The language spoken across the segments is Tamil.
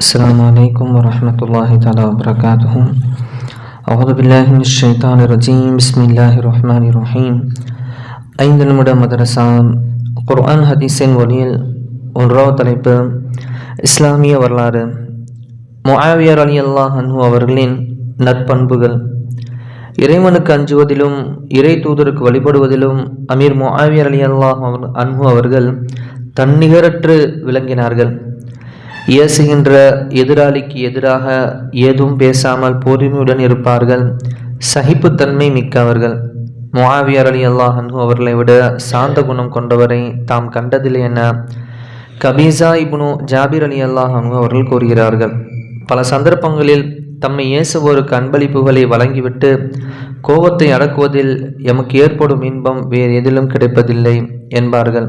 السلام عليكم ورحمة الله تعالى وبركاته أعوذ بالله من الشيطان الرجيم بسم الله الرحمن الرحيم ஐந்து நிமிட மதரசா குர்ஆன் ஹதீஸின் ஒளியில் ஒன்றாவது தலைப்பு இஸ்லாமிய வரலாறு முஆவியர் அலி அல்லாஹ் அன்ஹு அவர்களின் நற்பண்புகள் இறைவனுக்கு அஞ்சுவதிலும் இறை தூதருக்கு வழிபடுவதிலும் அமீர் முஆவியர் அலி அல்லாஹ் அன்ஹு அவர்கள் தன்னிகரற்று விளங்கினார்கள் இயேசுகின்ற எதிராளிக்கு எதிராக ஏதும் பேசாமல் பொறுமையுடன் இருப்பார்கள். சகிப்புத்தன்மை மிக்கவர்கள். முஆவியர் அலி அல்லாஹ் அவர்களை விட சாந்த குணம் கொண்டவரை தாம் கண்டதில்லை என கபீசா இப்னு ஜாபிர் அலி அல்லாஹ் அவர்கள் கூறுகிறார்கள். பல சந்தர்ப்பங்களில் தம்மை இயேசுவோருக்கு அன்பளிப்புகளை வழங்கிவிட்டு கோபத்தை அடக்குவதில் எமக்கு ஏற்படும் இன்பம் வேறு எதிலும் கிடைப்பதில்லை என்பார்கள்.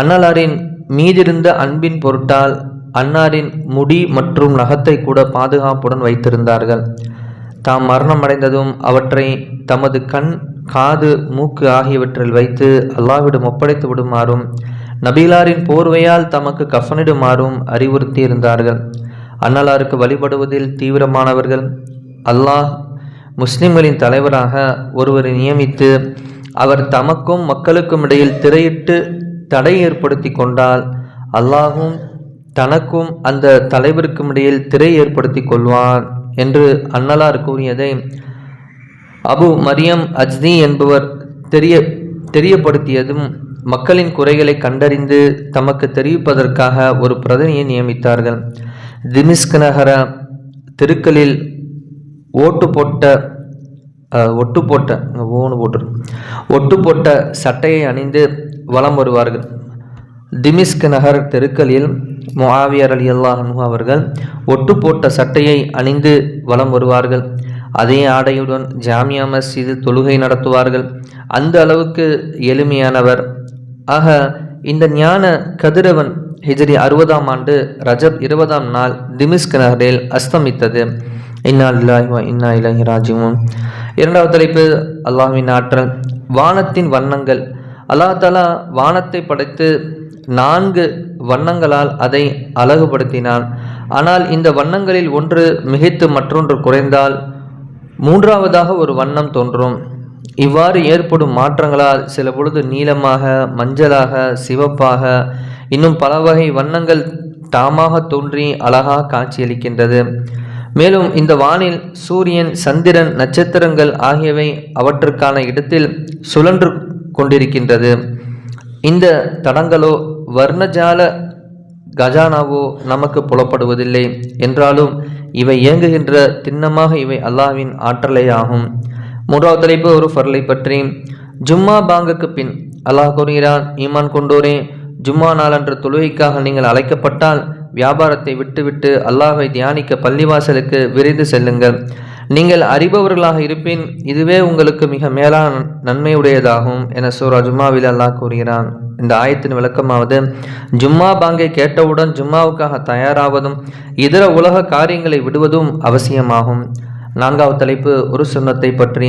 அன்னலாரின் மீதிருந்த அன்பின் பொருட்டால் அன்னாரின் முடி மற்றும் நகத்தை கூட பாதுகாப்புடன் வைத்திருந்தார்கள். தாம் மரணமடைந்ததும் அவற்றை தமது கண் காது மூக்கு ஆகியவற்றில் வைத்து அல்லாவிடம் ஒப்படைத்து விடுமாறும் நபீலாரின் போர்வையால் தமக்கு கஃனிடுமாறும் அறிவுறுத்தி இருந்தார்கள் அன்னலாருக்கு வழிபடுவதில் தீவிரமானவர்கள் அல்லாஹ் முஸ்லிம்களின் தலைவராக ஒருவரை நியமித்து அவர் தமக்கும் மக்களுக்கும் இடையில் திரையிட்டு தடை ஏற்படுத்தி கொண்டால் அல்லாஹும் தனக்கும் அந்த தலைவருக்கும் இடையில் திரை ஏற்படுத்தி கொள்வான் என்று அன்னலார் கூறியதை அபு மரியம் அஜ்தி என்பவர் தெரிய தெரியப்படுத்தியதும் மக்களின் குறைகளை கண்டறிந்து தமக்கு தெரிவிப்பதற்காக ஒரு பிரதிநிதியை நியமித்தார்கள். திமிஸ்க் நகர தெருக்களில் ஓட்டு போட்ட ஒட்டு போட்ட ஓனு போட்டு ஒட்டு போட்ட சட்டையை அணிந்து வலம் வருவார்கள். திமிஸ்க் நகர் தெருக்களில் முஆவியர் அலி அல்லாஹன்ஹு அவர்கள் ஒட்டு போட்ட சட்டையை அணிந்து வலம் வருவார்கள். அதே ஆடையுடன் ஜாமியா மஸ்ஜிது தொழுகை நடத்துவார்கள். அந்த அளவுக்கு எளிமையானவர். ஆக இந்த ஞான கதிரவன் ஹிஜ்ரி அறுபதாம் ஆண்டு ரஜப் இருபதாம் நாள் திமிஸ்க் நகரில் அஸ்தமித்தது. இன்னா இல்லாஹி இன்னா இலஹி ராஜிவும் இரண்டாவது தலைப்பு அல்லாஹ்வின் ஆற்றல். வானத்தின் வண்ணங்கள். அல்லாஹ் தலா வானத்தை படைத்து நான்கு வண்ணங்களால் அதை அழகுபடுத்தினான். ஆனால் இந்த வண்ணங்களில் ஒன்று மிகைத்து மற்றொன்று குறைந்தால் மூன்றாவதாக ஒரு வண்ணம் தோன்றும். இவ்வாறு ஏற்படும் மாற்றங்களால் சில பொழுது நீளமாக மஞ்சளாக சிவப்பாக இன்னும் பல வகை வண்ணங்கள் தாமாக தோன்றி அழகாக காட்சியளிக்கின்றது. மேலும் இந்த வானில் சூரியன் சந்திரன் நட்சத்திரங்கள் ஆகியவை அவற்றுக்கான இடத்தில் சுழன்று கொண்டிருக்கின்றது. இந்த தடங்களோ வர்ணஜால கஜானாவோ நமக்கு புலப்படுவதில்லை. என்றாலும் இவை இயங்குகின்ற திண்ணமாக இவை அல்லாஹ்வின் ஆற்றலேயாகும். மூன்றாவது தலைப்பு ஒரு ஃபர்லை பற்றி. ஜும்மா பாங்குக்கு பின் அல்லாஹ் கூறுகிறான் ஈமான் கொண்டோரே ஜும்மா நாளன்று தொழுகைக்காக நீங்கள் அழைக்கப்பட்டால் வியாபாரத்தை விட்டுவிட்டு அல்லாஹை தியானிக்க பள்ளிவாசலுக்கு விரைந்து செல்லுங்கள். நீங்கள் அறிபவர்களாக இருப்பின் இதுவே உங்களுக்கு மிக மேலான நன்மையுடையதாகும் என சூரா ஜும்மாவில் அல்லாஹ் கூறுகிறான். இந்த ஆயத்தின் விளக்கமாவது ஜும்மா பாங்கை கேட்டவுடன் ஜும்மாவுக்காக தயாராவதும் இதர உலக காரியங்களை விடுவதும் அவசியமாகும். நான்காவது தலைப்பு ஒரு சுண்ணத்தை பற்றி.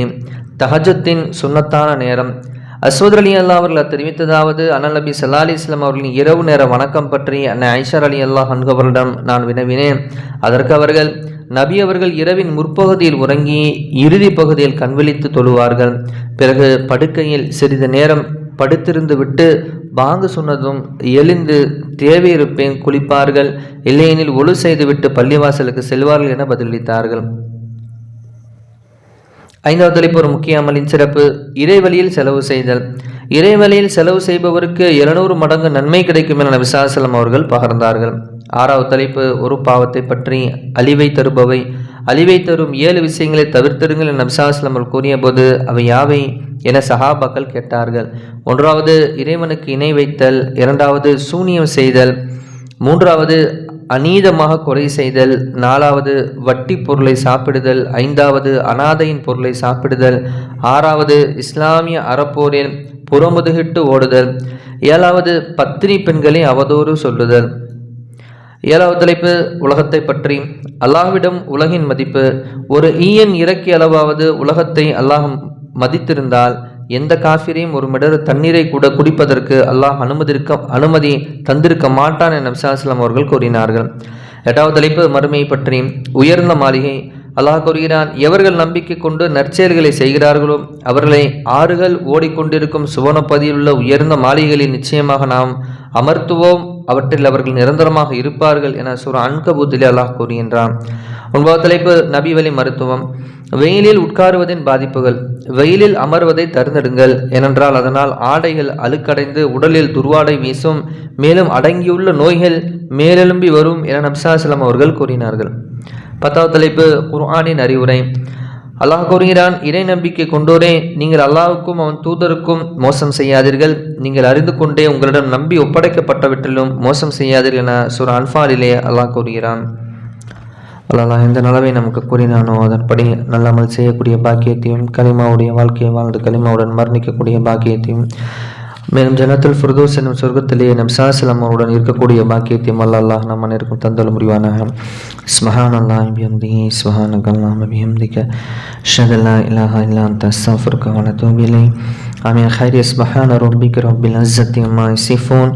தஹஜத்தின் சுண்ணத்தான நேரம். அஸ்வத் அலி அல்லா அவர்கள் தெரிவித்ததாவது அனல் நபி சல்லா அலி இஸ்லாம் அவர்களின் இரவு நேர வணக்கம் பற்றி அன்னை ஐஷர் அலி அல்லாஹ் அன்கவரிடம் நான் வினவினேன். அதற்கு அவர்கள் நபி அவர்கள் இரவின் முற்பகுதியில் உறங்கி இறுதி பகுதியில் கண்விழித்து தொழுவார்கள். பிறகு படுக்கையில் சிறிது நேரம் படுத்திருந்து விட்டு வாங்க சொன்னதும் எழுந்து தேவையிருப்பேன் குளிப்பார்கள். இல்லையெனில் ஒழு செய்துவிட்டு பள்ளிவாசலுக்கு செல்வார்கள் என பதிலளித்தார்கள். ஐந்தாவது தலைப்பு ஒரு முக்கிய அமலின் சிறப்பு இறைவழியில் செலவு செய்தல். இறைவழியில் செலவு செய்பவருக்கு இருநூறு மடங்கு நன்மை கிடைக்கும் என விசாசலம் அவர்கள் பகர்ந்தார்கள். ஆறாவது தலைப்பு ஒரு பாவத்தை பற்றி அழிவை தருபவை. அழிவை தரும் ஏழு விஷயங்களை தவிர்த்திருங்கள் என விசாசலம் கூறிய கூறியபோது அவை யாவை என சஹாபாக்கள் கேட்டார்கள். ஒன்றாவது இறைவனுக்கு இணை வைத்தல். இரண்டாவது சூனியம் செய்தல். மூன்றாவது அநீதமாக கொலை செய்தல். நாலாவது வட்டி பொருளை சாப்பிடுதல். ஐந்தாவது அனாதையின் பொருளை சாப்பிடுதல். ஆறாவது இஸ்லாமிய அறப்போரின் புறமுதுகிட்டு ஓடுதல். ஏழாவது பத்தினி பெண்களை அவதூறு சொல்லுதல். ஏழாவது தலைப்பு உலகத்தை பற்றி. அல்லாஹ்விடம் உலகின் மதிப்பு. ஒரு ஈயன் இறக்கிய அளவாவது உலகத்தை அல்லாஹ் மதித்திருந்தால் எந்த காஃபிரையும் ஒரு மிடர் தண்ணீரை கூட குடிப்பதற்கு அல்லாஹ் அனுமதிக்க அனுமதி தந்திருக்க மாட்டான் என விசாஸ்லாம் அவர்கள் கூறினார்கள். எட்டாவது தலைப்பு மறுமையை பற்றி. உயர்ந்த மாளிகை. அல்லாஹ் கூறுகிறான் எவர்கள் நம்பிக்கை கொண்டு நற்செயல்களை செய்கிறார்களோ அவர்களை ஆறுகள் ஓடிக்கொண்டிருக்கும் சுவனப்பதியில் உள்ள உயர்ந்த மாளிகைகளில் நிச்சயமாக நாம் அமர்த்துவோம். அவற்றில் அவர்கள் நிரந்தரமாக இருப்பார்கள் என சுர அன்கபூத்திலே அல்லாஹ் கூறுகின்றான். ஒன்பது தலைப்பு நபி வழி மருத்துவம். வெயிலில் உட்காருவதின் பாதிப்புகள். வெயிலில் அமர்வதை தருந்தெடுங்கள் ஏனென்றால் அதனால் ஆடைகள் அழுக்கடைந்து உடலில் துர்வாடை வீசும் மேலும் அடங்கியுள்ள நோய்கள் மேலெலும்பி வரும் என நப்சாசலம் அவர்கள் கூறினார்கள். பத்தாவது தலைப்பு குர்ஆனின் அறிவுரை. அல்லாஹ் கூறுகிறான் இறை நம்பிக்கை கொண்டோரே நீங்கள் அல்லாவுக்கும் அவன் தூதருக்கும் மோசம் செய்யாதீர்கள். நீங்கள் அறிந்து கொண்டே உங்களிடம் நம்பி ஒப்படைக்கப்பட்டவற்றிலும் மோசம் செய்யாதீர்கள் என சுர அன்பாலிலே அல்லாஹ் கூறுகிறான். அல்லாஹ் எந்த நலவை நமக்கு கூறினானோ அதன்படி நல்லாமல் செய்யக்கூடிய பாக்கியத்தையும் கலிமாவுடைய வாழ்க்கையை வாழ்ந்து கலிமாவுடன் மரணிக்கக்கூடிய பாக்கியத்தையும் மேலும் ஜனத்தில் ஃபுர்தோஸ் என்னும் சொர்க்கத்திலேயே நம் சாசலம் அவருடன் இருக்கக்கூடிய பாக்கியத்தையும் அல்ல அல்லாஹ் நம் அனைவருக்கும் தந்தல் முடிவானாக ஸ்மஹான் அல்லாஹ் பிஹம்தி ஸ்மஹான் அல்லாஹ் பிஹம்திக ஷதல்லா இலாஹா இல்லா அந்த அஸ்தாஃபுர்க வனத்தோபிலை آمين خير سبحان ربك رب العزة عما يصفون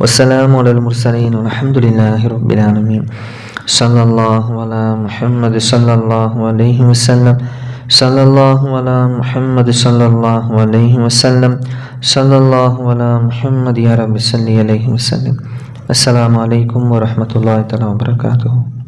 والسلام على المرسلين والحمد لله رب العالمين صلى الله على محمد صلى الله عليه وسلم صلى الله على محمد صلى الله عليه وسلم. صلى الله على محمد يا رب صل عليه وسلم. السلام عليكم ورحمة الله تعالى وبركاته.